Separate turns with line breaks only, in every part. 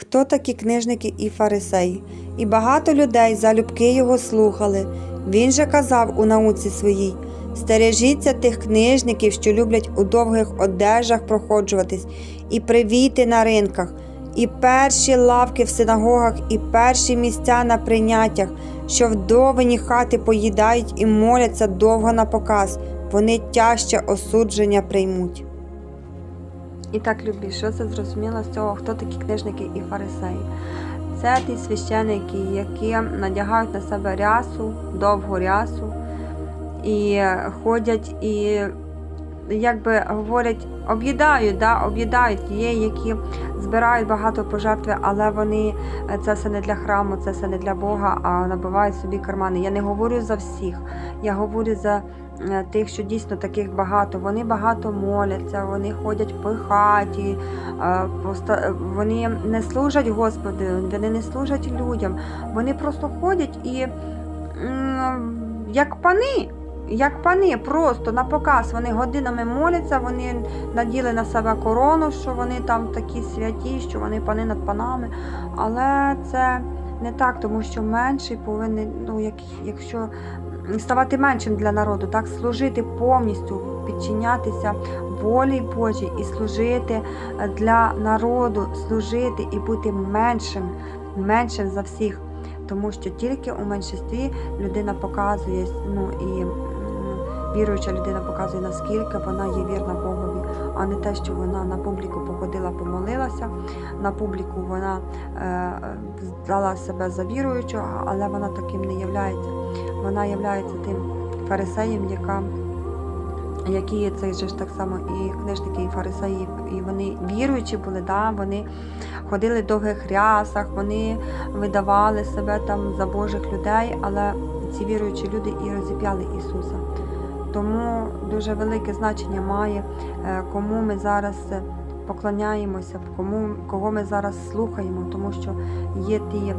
хто такі книжники і фарисеї, і багато людей залюбки його слухали. Він же казав у науці своїй: Стережіться тих книжників, що люблять у довгих одежах проходжуватись, і привіти на ринках, і перші лавки в синагогах, і перші місця на прийняттях, що вдовині хати поїдають і моляться довго на показ, вони тяжче осудження приймуть. І так, любі, що це зрозуміло з цього, хто такі книжники і фарисеї? Це ті священики, які надягають на себе рясу, довгу рясу, і ходять і якби говорять, об'їдають, да, об'їдають. Є, які збирають багато пожертви, але вони е, це все не для храму, це все не для Бога, а набивають собі кармани. Я не говорю за всіх, я говорю за тих, що дійсно таких багато. Вони багато моляться, вони ходять по хаті, е, вони не служать Господу, вони не служать людям. Вони просто ходять і як пани. Як пани, просто на показ вони годинами моляться, вони наділи на себе корону, що вони там такі святі, що вони пани над панами. Але це не так, тому що менший повинен, ну як, якщо ставати меншим для народу, так служити повністю, підчинятися волі Божій і служити для народу, служити і бути меншим, меншим за всіх. Тому що тільки у меншості людина показує, ну і віруюча людина показує, наскільки вона є вірна Богові, а не те, що вона на публіку походила, помолилася, на публіку вона е, здала себе за віруючого, але вона таким не являється. Вона являється тим фарисеєм, яка які це ж так само і книжники, і фарисеї, і вони віруючі були, да, вони ходили в довгих рясах, вони видавали себе там за Божих людей, але ці віруючі люди і розіп'яли Ісуса. Тому дуже велике значення має, е, кому ми зараз е, поклоняємося, кому, кого ми зараз слухаємо, тому що є ті е,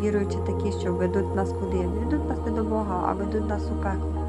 віруючі такі, що ведуть нас куди? Ведуть нас не до Бога, а ведуть нас у пекло.